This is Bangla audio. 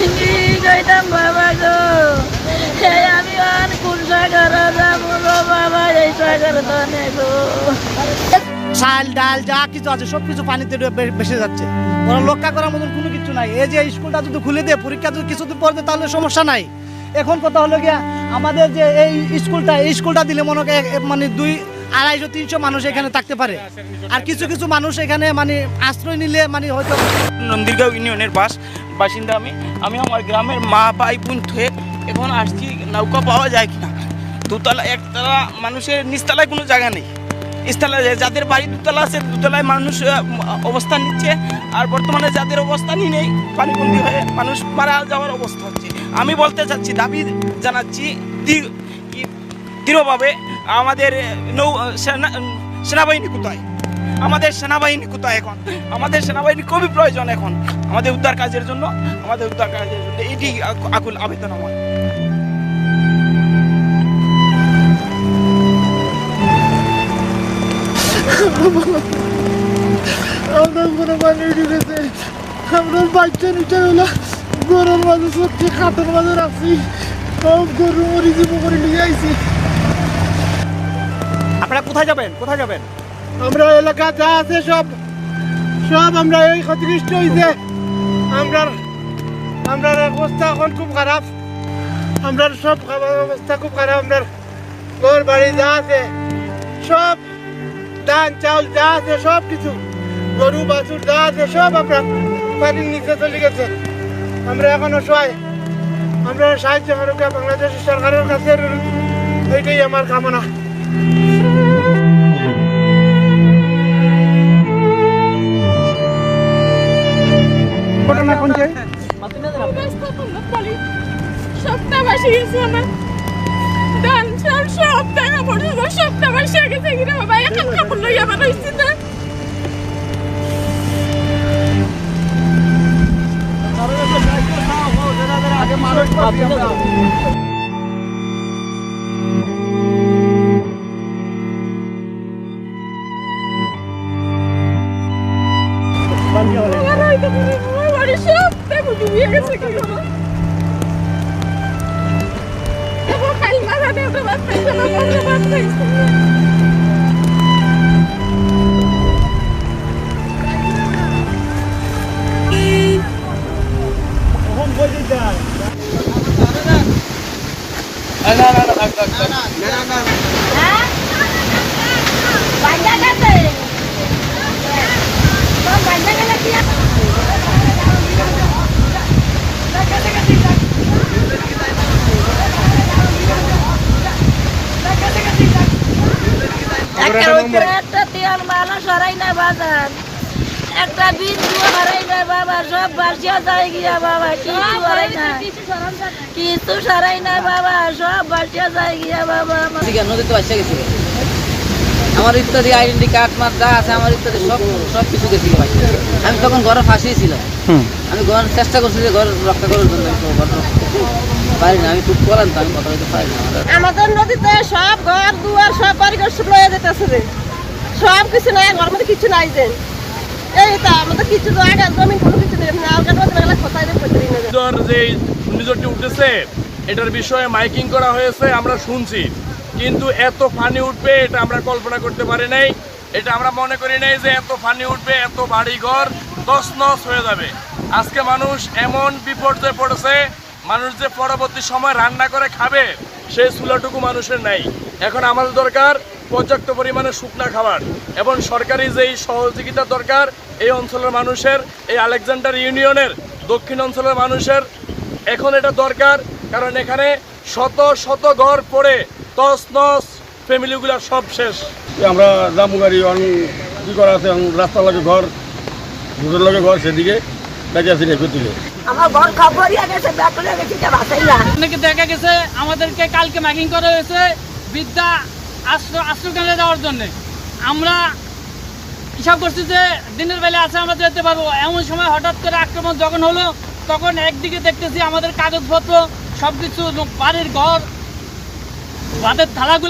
পাইতাম বাবা গো এই আমি আর কোন সাগরে যাব বাবা এই সাগরে তো গো চাল ডাল যা কিছু আছে সব কিছু পানিতে ডুবে বে- ভেসে যাচ্ছে ওরা রক্ষা করার মতন কোনো কিছু নাই এই যে স্কুলটা যদি খুলে দেয় পরীক্ষা যদি কিছুদিন পর দেয় তাহলে সমস্যা নাই এখন কথা হলো গিয়া আমাদের যে এই স্কুলটা এই স্কুলটা দিলে মনে হয় মানে দুই আড়াইশো তিনশো মানুষ এখানে থাকতে পারে। আর কিছু কিছু মানুষ এখানে মানে আশ্রয় নিলে মানে হয়তো নন্দীরগাঁও ইউনিয়নের বাস বাসিন্দা আমি আমি আমার গ্রামের মা ভাই বোন থয়ে এখন আসছি, নৌকা পাওয়া যায় কিনা? দুতলা, একতলা মানুষের নিচতলায় কোনো জায়গা নেই। স্থলায় যাদের বাড়ি দুতলা আছে, দুতলায় মানুষ অবস্থান নিচ্ছে, আর বর্তমানে যাদের অবস্থানই নেই, পানিবন্দি হয়ে মানুষ মারা যাওয়ার অবস্থা হচ্ছে। আমি বলতে চাচ্ছি, দাবি জানাচ্ছি দৃঢ়ভাবে আমাদের নৌ, সেনা- সেনাবাহিনী কোথায়? আমাদের সেনাবাহিনী কোথায় এখন? আমাদের সেনাবাহিনী খুবই প্রয়োজন এখন। আমাদের উদ্ধার কাজের জন্য আমাদের উদ্ধার কাজের জন্য এটি আকুল আবেদন আমার আমরা কোনো পানি ঢুকেছে আমরা বাচ্চা নিচে হলো। গরুর মাঝে সত্যি খাটের মাঝে রাখছি। গরু মরি জীব নিয়ে আইছি। আপনারা কোথায় যাবেন? কোথায় যাবেন? আমরা এলাকা যা আছে সব সব আমরা এই ক্ষতিগ্রস্ত হয়েছে আমরা আমরা অবস্থা এখন খুব খারাপ। আমরা সব খাবার অবস্থা খুব খারাপ। আমরা ঘর বাড়ি যা আছে, সব ধান, চাউল যা আছে, সব কিছু, গরু, বাছুর যা আছে, সব আমরা পানির নিচে চলে গেছে। আমরা এখন অসহায় আমরা সাহায্য করুক বাংলাদেশ সরকারের কাছে এইটাই আমার কামনা। সবটা বাসে গেছে আমার ধান চাল সব টাকা পড়ছিল সবটা বাসে গেছে। কিনা বাবা এখন কাপড় লইয়া বানাইছি না? আমার বাঞ্জা গেছে সব বাঞ্জা গেলে কি আর- একটা না বিন্দু সরাই না বাবা সব বাসিয়া যায় গিয়া বাবা কিছু না। কিছু সরাই না বাবা সব বাসিয়া যায় গিয়া বাবা আমার। দিকে নদীতে আসে গেছিল। আমার ইত্যাদি আইডেন্টি কার্ড মার যা আছে আমার ইত্যাদি সব সব কিছু গেছিল ভাই। আমি তখন ঘরে ফাঁসিয়েছিলাম আমি ঘর চেষ্টা করছি যে ঘর রক্ষা করার জন্য কিন্তু ঘর রক্ষা পারি না আমি খুব বলেন তো আমি কথা বলতে পারি না। আমাদের নদীতে সব ঘর দুয়ার সব বাড়িঘর সব লয়ে যেতেছে সব কিছু নাই ঘর মধ্যে কিছু নাই যে। এই তো আমাদের কিছু ঘূর্ণিঝড় যে ঘূর্ণিঝড়টি উঠেছে, এটার বিষয়ে মাইকিং করা হয়েছে, আমরা শুনছি। কিন্তু এত পানি উঠবে, এটা আমরা কল্পনা করতে পারি নাই। এটা আমরা মনে করি নাই যে এত পানি উঠবে, এত বাড়ি ঘর হয়ে যাবে। আজকে মানুষ এমন বিপর্যয়ে পড়েছে, মানুষ যে পরবর্তী সময় রান্না করে খাবে, সেই চুলাটুকু মানুষের নাই। এখন আমাদের দরকার পর্যাপ্ত পরিমাণে শুকনা খাবার এবং সরকারি যেই সহযোগিতা দরকার এই অঞ্চলের মানুষের এই আলেকজান্ডার ইউনিয়নের দক্ষিণ অঞ্চলের মানুষের এখন এটা দরকার কারণ এখানে শত শত ঘর পড়ে তস নস ফ্যামিলিগুলো সব শেষ। আমরা যাব গাড়ি কি করা আছে রাস্তার লগে ঘর দুটোর লগে ঘর সেদিকে আছি রেখে তুলে আমার ঘর গেছে গেছে অনেকে দেখা গেছে আমাদেরকে কালকে ম্যাকিং করা হয়েছে বিদ্যা আশ্রয় আশ্রয়কেন্দ্রে যাওয়ার জন্য। আমরা হিসাব করছি যে দিনের বেলা আছে, আমরা যেতে পারব। এমন সময় হঠাৎ করে আক্রমণ যখন হলো, তখন একদিকে দেখতেছি আমাদের কাগজপত্র সব কিছু বাড়ির ঘর ভাতের থালাগুলো